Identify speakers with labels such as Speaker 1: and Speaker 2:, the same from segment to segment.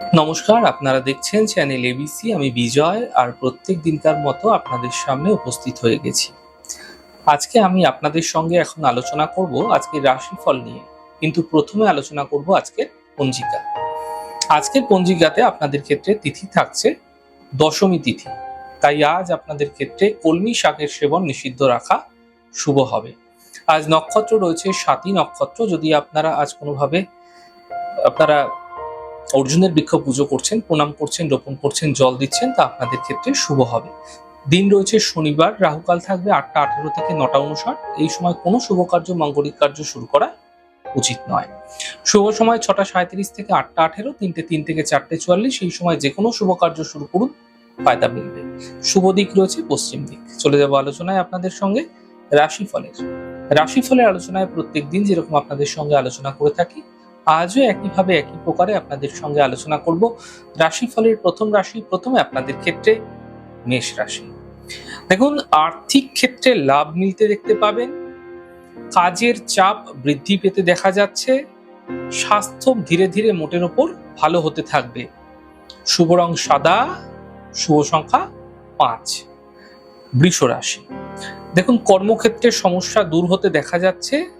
Speaker 1: নমস্কার, আপনারা দেখছেন চ্যানেল এবিসি আমি বিজয় আর প্রত্যেক দিনকার মতো আপনাদের সামনে উপস্থিত হয়ে গেছি। আজকে আমি আপনাদের সঙ্গে এখন আলোচনা করব আজকের রাশিফল নিয়ে। কিন্তু প্রথমে আলোচনা করব আজকের পঞ্জিকা। আজকের পঞ্জিকাতে আপনাদের ক্ষেত্রে তিথি থাকছে দশমী তিথি। তাই আজ আপনাদের ক্ষেত্রে কলমি শাকের সেবন নিষিদ্ধ রাখা শুভ হবে। আজ নক্ষত্র রয়েছে সাতই নক্ষত্র। যদি আপনারা আজ কোনোভাবে, আপনারা অর্জুনের বৃক্ষ পুজো করছেন, প্রণাম করছেন, রোপণ করছেন, জল দিচ্ছেন, তা আপনাদের ক্ষেত্রে শুভ হবে। দিন রয়েছে শনিবার, রাহুকাল থাকবে আটটা আঠেরো থেকে নটা উনষাট এই সময় কোনো শুভ কার্য, মাঙ্গলিক কার্য শুরু করা উচিত নয়। শুভ সময় ছটা সাঁত্রিশ থেকে আটটা আঠেরো, তিনটে তিন থেকে চারটে চুয়াল্লিশ। এই সময় যে কোনো শুভ কার্য শুরু করুন, ফায়দা মিলবে। শুভ দিক রয়েছে পশ্চিম দিক। চলে যাব আলোচনায় আপনাদের সঙ্গে রাশিফলের। রাশিফলের আলোচনায় প্রত্যেক দিন যেরকম আপনাদের সঙ্গে আলোচনা করে থাকি আজও একইভাবে একই প্রকারে আপনাদের সঙ্গে আলোচনা করব। রাশিফলের প্রথম রাশি প্রথমে আপনাদের ক্ষেত্রে মেষ রাশি। দেখুন, আর্থিক ক্ষেত্রে লাভ মিলতে দেখতে পাবেন। কাজের চাপ বৃদ্ধি পেতে দেখা যাচ্ছে। স্বাস্থ্য ধীরে ধীরে মোটের ওপর ভালো হতে থাকবে। শুভ রং সাদা, শুভ সংখ্যা পাঁচ। বৃষ রাশি। দেখুন, কর্মক্ষেত্রে সমস্যা দূর হতে দেখা যাচ্ছে।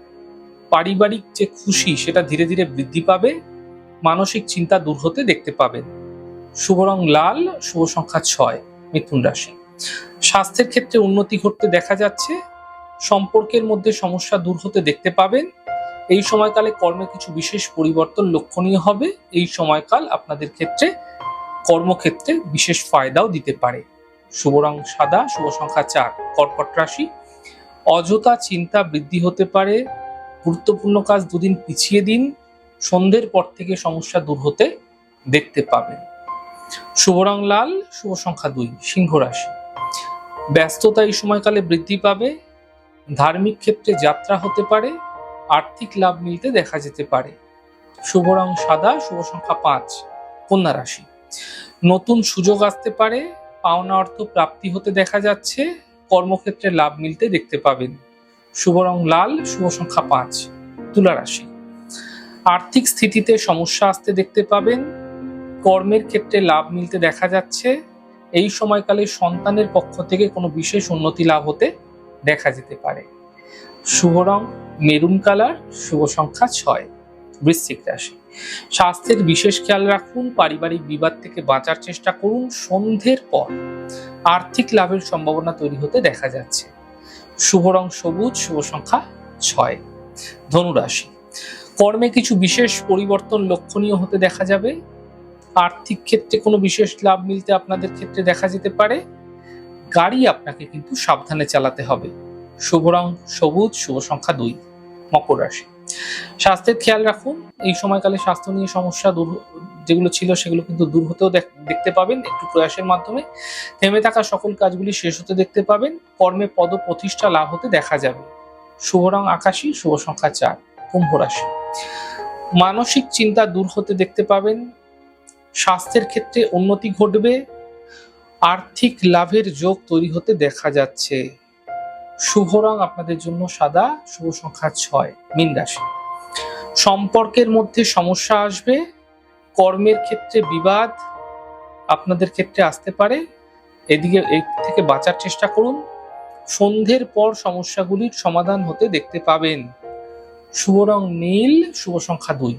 Speaker 1: পারিবারিক যে খুশি, সেটা ধীরে ধীরে বৃদ্ধি পাবে, মানসিক চিন্তা দূর হতে দেখতে পাবেন শুভ রং লাল, শুভ সংখ্যা ছয়, মিথুন রাশি। স্বাস্থ্যের ক্ষেত্রে উন্নতি ঘটতে দেখা যাচ্ছে, সম্পর্কের মধ্যে সমস্যা দূর হতে দেখতে পাবেন। এই সময়কালে কর্মে কিছু বিশেষ পরিবর্তন লক্ষণীয় হবে, এই সময়কাল আপনাদের ক্ষেত্রে কর্মক্ষেত্রে বিশেষ ফায়দাও দিতে পারে। শুভ রং সাদা, শুভ সংখ্যা চার, কর্কট রাশি। অযথা চিন্তা বৃদ্ধি হতে পারে গুরুত্বপূর্ণ কাজ দুদিন পিছিয়ে দিন, সন্ধ্যের পর থেকে সমস্যা দূর হতে দেখতে পাবেন। শুভ রং লাল, শুভ সংখ্যা দুই, সিংহ রাশি। ব্যস্ততা এই সময়কালে বৃদ্ধি পাবে, ধার্মিক ক্ষেত্রে যাত্রা হতে পারে, আর্থিক লাভ মিলতে দেখা যেতে পারে। শুভ রং সাদা, শুভ সংখ্যা পাঁচ, কন্যা রাশি। নতুন সুযোগ আসতে পারে, পাওনা অর্থ প্রাপ্তি হতে দেখা যাচ্ছে, কর্মক্ষেত্রে লাভ মিলতে দেখতে পাবেন। শুভ রং লাল, শুভ সংখ্যা পাঁচ, তুলা রাশি। আর্থিক স্থিতিতে সমস্যা আসতে দেখতে পাবেন। কর্মের ক্ষেত্রে লাভ মিলতে দেখা যাচ্ছে। এই সময়কালে সন্তানের পক্ষ থেকে কোনো বিশেষ উন্নতি লাভ হতে দেখা যেতে পারে। শুভ রং মেরুন কালার, শুভ সংখ্যা ছয়, বৃশ্চিক রাশি। স্বাস্থ্যের বিশেষ খেয়াল রাখুন, পারিবারিক বিবাদ থেকে বাঁচার চেষ্টা করুন সন্ধ্যের পর। আর্থিক লাভের সম্ভাবনা তৈরি হতে দেখা যাচ্ছে। শুভ রং সবুজ, শুভ সংখ্যা ছয়। ধনুরাশি। কর্মে কিছু বিশেষ পরিবর্তন লক্ষণীয় হতে দেখা যাবে। আর্থিক ক্ষেত্রে কোনো বিশেষ লাভ মিলতে আপনাদের ক্ষেত্রে দেখা যেতে পারে। গাড়ি আপনাকে কিন্তু সাবধানে চালাতে হবে। শুভ রং সবুজ, শুভ সংখ্যা দুই। মকর রাশি। স্বাস্থ্যের খেয়াল রাখুন। এই সময়কালে স্বাস্থ্য নিয়ে সমস্যা দূর যেগুলো ছিল সেগুলো কিন্তু দূর হতেও দেখ- দেখতে পাবেন একটু প্রয়াসের মাধ্যমে। থেমে থাকা সকল কাজগুলি শেষ হতে দেখতে পাবেন। কর্মে পদ প্রতিষ্ঠা লাভ হতে দেখা যাবে। শুভ রং আকাশী, শুভ সংখ্যা চার, কুম্ভ রাশি। মানসিক চিন্তা দূর হতে দেখতে পাবেন। স্বাস্থ্যের ক্ষেত্রে উন্নতি ঘটবে। আর্থিক লাভের যোগ তৈরি হতে দেখা যাচ্ছে। শুভ রং আপনাদের জন্য সাদা, শুভ সংখ্যা ছয়, মীন রাশি। সম্পর্কের মধ্যে সমস্যা আসবে, কর্মের ক্ষেত্রে বিবাদ আপনাদের ক্ষেত্রে আসতে পারে। এদিকে এর থেকে বাঁচার চেষ্টা করুন। সন্ধ্যের পর সমস্যাগুলির সমাধান হতে দেখতে পাবেন। শুভ রং নীল, শুভ সংখ্যা দুই।